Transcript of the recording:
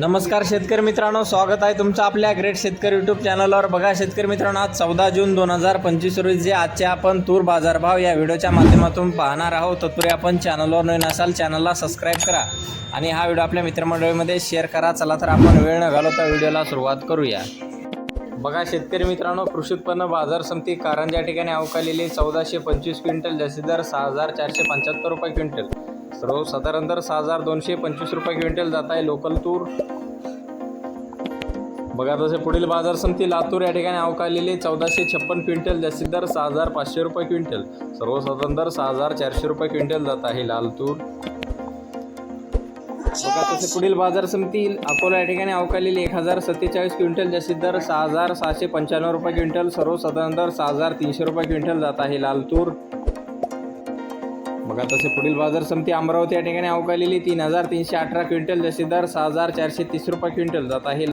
नमस्कार शेतकरी मित्रांनो स्वागत आहे तुमचं आपल्या ग्रेट शेतकरी यूट्यूब चॅनलवर बघा शेतकरी मित्रांनो आज चौदा जून दोन हजार पंचवीस रोजी जे आजचे आपण तूर बाजारभाव या व्हिडिओच्या माध्यमातून पाहणार आहोत. तत्पूर्वी आपण चॅनलवर नवीन असाल चॅनलला सबस्क्राईब करा आणि हा व्हिडिओ आपल्या मित्रमंडळीमध्ये शेअर करा. चला तर आपण वेळ न घालवता व्हिडिओला सुरुवात करूया. बघा शेतकरी मित्रांनो कृषी उत्पन्न बाजार समिती कारंजा ठिकाणी अवकालेली चौदाशे पंचवीस क्विंटल जास्तीत दर सहा हजार चारशे पंच्याहत्तर रुपये क्विंटल. सर्वसाधारण तर सहा हजार दोनशे पंचवीस रुपये क्विंटल जात आहे लोकल तूर. बघा तसे पुढील बाजार समिती लातूर या ठिकाणी अवकालेली चौदाशे छप्पन क्विंटल जास्तीत दर सहा हजार पाचशे रुपये क्विंटल. सर्वसाधारण दर सहा हजार चारशे रुपये क्विंटल जात आहे लाल तूर. बघा तसे पुढील बाजार समिती अकोला या ठिकाणी अवकालेली एक हजार सत्तेचाळीस क्विंटल जास्तीत दर सहा हजार सहाशे पंच्याण्णव रुपये क्विंटल. सर्वसाधारण दर सहा हजार तीनशे रुपये क्विंटल जात आहे लाल तूर. बघा तसे पुढील बाजार समिती अमरावती या ठिकाणी अवकालेली तीन हजार तीनशे अठरा क्विंटल जसे दर सहा हजार चारशे तीस रुपये क्विंटल जात आहे.